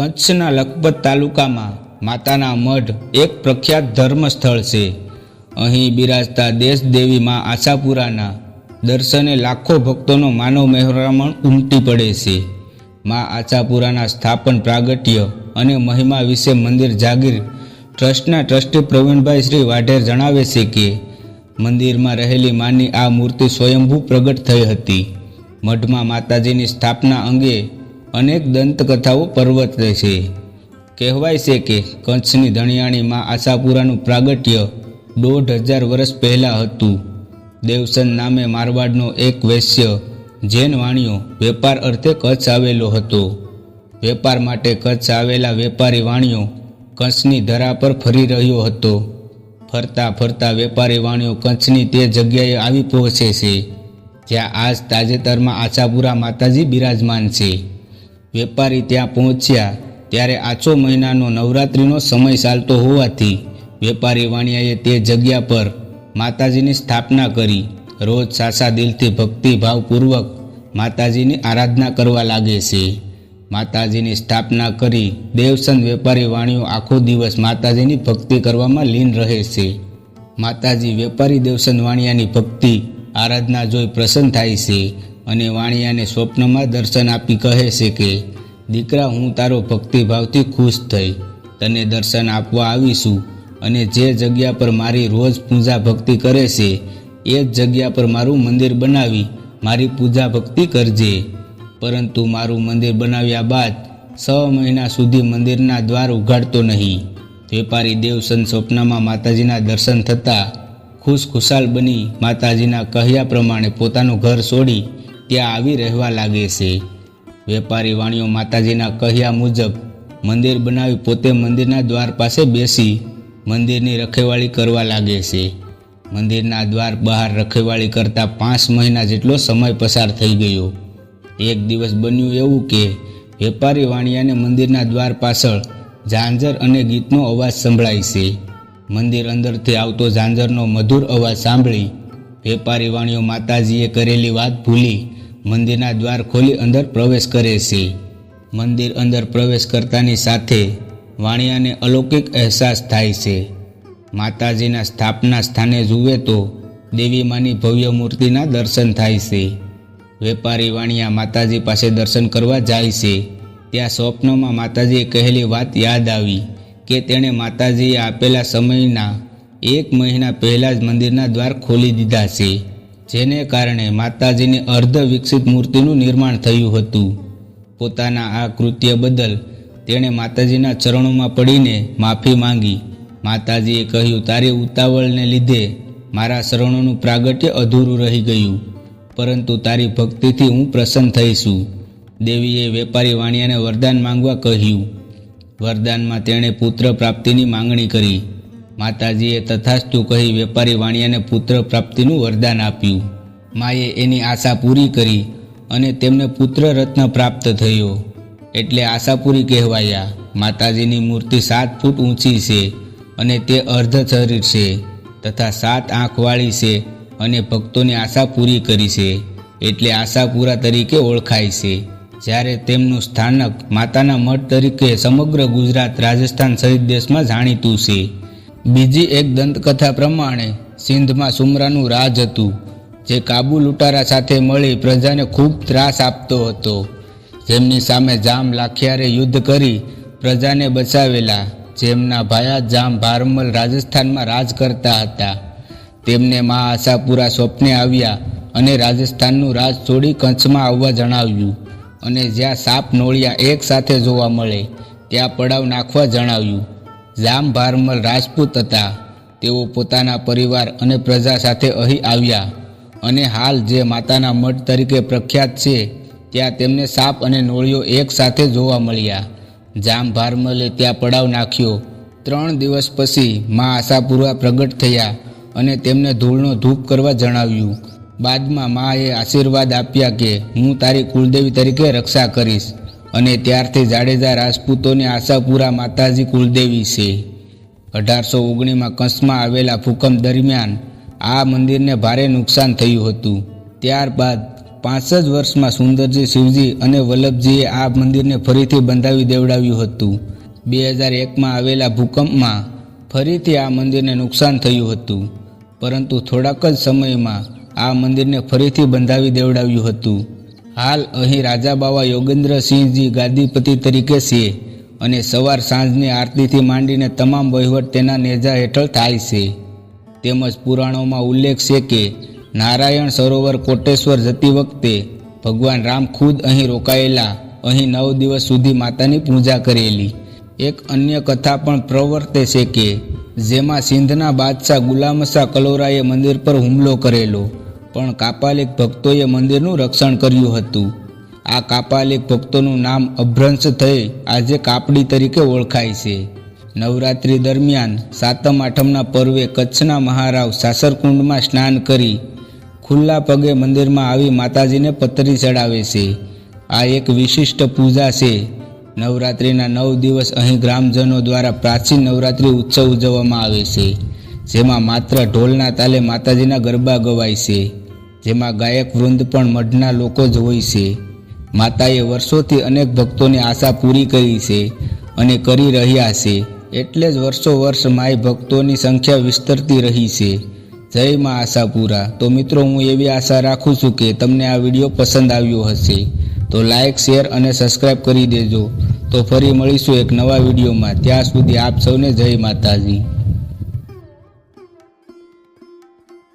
કચ્છના લખપત તાલુકામાં માતાના મઢ એક પ્રખ્યાત ધર્મ સ્થળ છે. અહીં બિરાજતા દેશદેવી માં આશાપુરાના દર્શને લાખો ભક્તોનો માનવ મહેરામણ ઉમટી પડે છે. માં આશાપુરાના સ્થાપન પ્રાગટ્ય અને મહિમા વિશે મંદિર જાગીર ટ્રસ્ટના ટ્રસ્ટી પ્રવીણભાઈ શ્રી વાઢેર જણાવે છે કે, મંદિરમાં રહેલી માની આ મૂર્તિ સ્વયંભૂ પ્રગટ થઈ હતી. મઢમાં માતાજીની સ્થાપના અંગે અનેક દંતકથાઓ પર્વત છે કહેવાય છે કે કચ્છની ધણિયાણીમાં આશાપુરાનું પ્રાગટ્ય દોઢ હજાર વર્ષ પહેલાં હતું. દેવસન નામે મારવાડનો એક વૈશ્ય, જૈન વાણિયો વેપાર અર્થે કચ્છ આવેલો હતો. વેપાર માટે કચ્છ આવેલા વેપારી વાણિયો કચ્છની ધરા પર ફરી રહ્યો હતો. ફરતા ફરતા વેપારી વાણિયો કચ્છની તે જગ્યાએ આવી પહોંચે છે, જ્યાં આજ તાજેતરમાં આશાપુરા માતાજી બિરાજમાન છે. વેપારી ત્યાં પહોંચ્યા ત્યારે આછો મહિનાનો નવરાત્રિનો સમય ચાલતો હોવાથી વેપારી વાણિયાએ તે જગ્યા પર માતાજીની સ્થાપના કરી. રોજ સાસા દિલથી ભક્તિભાવપૂર્વક માતાજીની આરાધના કરવા લાગે છે. માતાજીની સ્થાપના કરી દેવસંત વેપારી વાણીઓ આખો દિવસ માતાજીની ભક્તિ કરવામાં લીન રહે છે. માતાજી વેપારી દેવસંત વાણિયાની ભક્તિ, આરાધના જોઈ પ્રસન્ન થાય છે. અને વાણિયાને સ્વપ્નમાં દર્શન આપી કહે છે કે, દીકરા, હું તારો ભક્તિભાવથી ખુશ થઈ. તને દર્શન આપવા આવીશું અને જે જગ્યા પર મારી રોજ પૂજા ભક્તિ કરે છે, એ જ જગ્યા પર મારું મંદિર બનાવી, મારી પૂજા ભક્તિ કરજે. પરંતુ મારું મંદિર બનાવ્યા બાદ છ મહિના સુધી મંદિરના દ્વાર ઉઘાડતો નહીં. વેપારી દેવસન સ્વપ્નમાં માતાજીના દર્શન થતાં ખુશખુશાલ બની માતાજીના કહ્યા પ્રમાણે પોતાનું ઘર છોડી ત્યાં આવી રહેવા લાગે છે. વેપારી વાણીઓ માતાજીના કહ્યા મુજબ, મંદિર બનાવી પોતે મંદિરના દ્વાર પાસે બેસી મંદિરની રખેવાળી કરવા લાગે છે. મંદિરના દ્વાર બહાર રખેવાળી કરતા પાંચ મહિના જેટલો સમય પસાર થઈ ગયો. એક દિવસ બન્યું એવું કે, વેપારી વાણિયાને મંદિરના દ્વાર પાછળ ઝાંઝર અને ગીતનો અવાજ સંભળાય છે. મંદિર અંદરથી આવતો ઝાંઝરનો મધુર અવાજ સાંભળી વેપારી વાણીઓ માતાજીએ કરેલી વાત ભૂલી મંદિરના દ્વાર ખોલી અંદર પ્રવેશ કરે છે. મંદિર અંદર પ્રવેશ કરતાની સાથે વાણિયાને અલૌકિક અહેસાસ થાય છે. માતાજીના સ્થાપના સ્થાને જુએ તો દેવી માની ભવ્ય મૂર્તિના દર્શન થાય છે. વેપારી વાણિયા માતાજી પાસે દર્શન કરવા જાય છે. ત્યાં સ્વપ્નમાં માતાજીએ કહેલી વાત યાદ આવી કે તેણે માતાજીએ આપેલા સમયના એક મહિના પહેલાં જ મંદિરના દ્વાર ખોલી દીધા છે. જેને કારણે માતાજીની અર્ધ વિકસિત મૂર્તિનું નિર્માણ થયું હતું. પોતાના આ કૃત્ય બદલ તેણે માતાજીના ચરણોમાં પડીને માફી માંગી. માતાજીએ કહ્યું, તારી ઉતાવળને લીધે મારા શરણોનું પ્રાગટ્ય અધૂરું રહી ગયું, પરંતુ તારી ભક્તિથી હું પ્રસન્ન થઈશું. દેવીએ વેપારી વાણિયાને વરદાન માંગવા કહ્યું. વરદાનમાં તેણે પુત્ર પ્રાપ્તિની માંગણી કરી. માતાજીએ તથાસ્તુ કહી વેપારી વાણિયાને પુત્ર પ્રાપ્તિનું વરદાન આપ્યું. માએ એની આશા પૂરી કરી અને તેમને પુત્ર રત્ન પ્રાપ્ત થયો. એટલે આશાપુરી કહેવાયા. માતાજીની મૂર્તિ સાત ફૂટ ઊંચી છે અને તે અર્ધ શરીર છે તથા સાત આંખવાળી છે અને ભક્તોની આશા પૂરી કરી છે. એટલે આશાપુરા તરીકે ઓળખાય છે. જ્યારે તેમનું સ્થાનક માતાના મઠ તરીકે સમગ્ર ગુજરાત રાજસ્થાન સહિત દેશમાં જાણીતું છે. બીજી એક દંતકથા પ્રમાણે સિંધમાં સુમરાનું રાજ હતું, જે કાબુ લૂંટારા સાથે મળી પ્રજાને ખૂબ ત્રાસ આપતો હતો. જેમની સામે જામ લાખિયારે યુદ્ધ કરી પ્રજાને બચાવેલા, જેમના ભાયા જામ ભારમલ રાજસ્થાનમાં રાજ કરતા હતા. તેમને મા આશાપુરા સ્વપ્ને આવ્યા અને રાજસ્થાનનું રાજ છોડી કચ્છમાં આવવા જણાવ્યું અને જ્યાં સાપ નોળિયા એક સાથે જોવા મળે, ત્યાં પડાવ નાખવા જણાવ્યું. જામ ભારમલ રાજપૂત હતા. તેઓ પોતાના પરિવાર અને પ્રજા સાથે અહીં આવ્યા અને હાલ જે માતાના મઠ તરીકે પ્રખ્યાત છે, ત્યાં તેમને સાપ અને નોળિયો એક સાથે જોવા મળ્યા. જામ ભારમલે ત્યાં પડાવ નાખ્યો. ત્રણ દિવસ પછી મા આશાપુરા પ્રગટ થયા અને તેમને ધૂળનો ધૂપ કરવા જણાવ્યું. બાદમાં માએ આશીર્વાદ આપ્યા કે હું તારી કુળદેવી તરીકે રક્ષા કરીશ. અને ત્યારથી જાડેજા રાજપૂતોની આશાપુરા માતાજી કુલદેવી છે. અઢારસો ઓગણીમાં કચ્છમાં આવેલા ભૂકંપ દરમિયાન આ મંદિરને ભારે નુકસાન થયું હતું. ત્યારબાદ પાંચ જ વર્ષમાં સુંદરજી શિવજી અને વલ્લભજીએ આ મંદિરને ફરીથી બંધાવી દેવડાવ્યું હતું. બે હજાર એકમાં આવેલા ભૂકંપમાં ફરીથી આ મંદિરને નુકસાન થયું હતું. પરંતુ થોડાક જ સમયમાં આ મંદિરને ફરીથી બંધાવી દેવડાવ્યું હતું. હાલ અહીં રાજા બાવા યોગેન્દ્રસિંહજી ગાદીપતિ તરીકે છે અને સવાર સાંજની આરતીથી માંડીને તમામ વહીવટ તેના નેજા હેઠળ થાય છે. તેમજ પુરાણોમાં ઉલ્લેખ છે કે નારાયણ સરોવર કોટેશ્વર જતી વખતે ભગવાન રામ ખુદ અહીં રોકાયેલા, અહીં નવ દિવસ સુધી માતાની પૂજા કરેલી. એક અન્ય કથા પણ પ્રવર્તે છે કે જેમાં સિંધના બાદશાહ ગુલામશાહ કલોરાએ મંદિર પર હુમલો કરેલો. પણ કાપાલિક ભક્તોએ મંદિરનું રક્ષણ કર્યું હતું. આ કાપાલિક ભક્તોનું નામ અભ્રંશ થઈ આજે કાપડી તરીકે ઓળખાય છે. નવરાત્રિ દરમિયાન સાતમ આઠમના પર્વે કચ્છના મહારાવ સાસરકુંડમાં સ્નાન કરી ખુલ્લા પગે મંદિરમાં આવી માતાજીને પતરી ચડાવે છે. આ એક વિશિષ્ટ પૂજા છે. નવરાત્રિના નવ દિવસ અહીં ગ્રામજનો દ્વારા પ્રાચીન નવરાત્રિ ઉત્સવ ઉજવવામાં આવે છે. જેમાં માત્ર ઢોલના તાલે માતાજીના ગરબા ગવાય છે, જેમાં ગાયક વૃંદ પણ મઢના લોકો જ હોય છે. માતાએ વર્ષોથી અનેક ભક્તોની આશા પૂરી કરી છે અને કરી રહ્યા છે. એટલે જ વર્ષો વર્ષ માય ભક્તોની સંખ્યા વિસ્તરતી રહી છે. જય આશા આશાપુરા. તો મિત્રો, હું એવી આશા રાખું છું કે તમને આ વીડિયો પસંદ આવ્યો હશે. તો લાઇક શેર અને સબસ્ક્રાઈબ કરી દેજો. તો ફરી મળીશું એક નવા વિડીયોમાં. ત્યાં સુધી આપ સૌને જય માતાજી.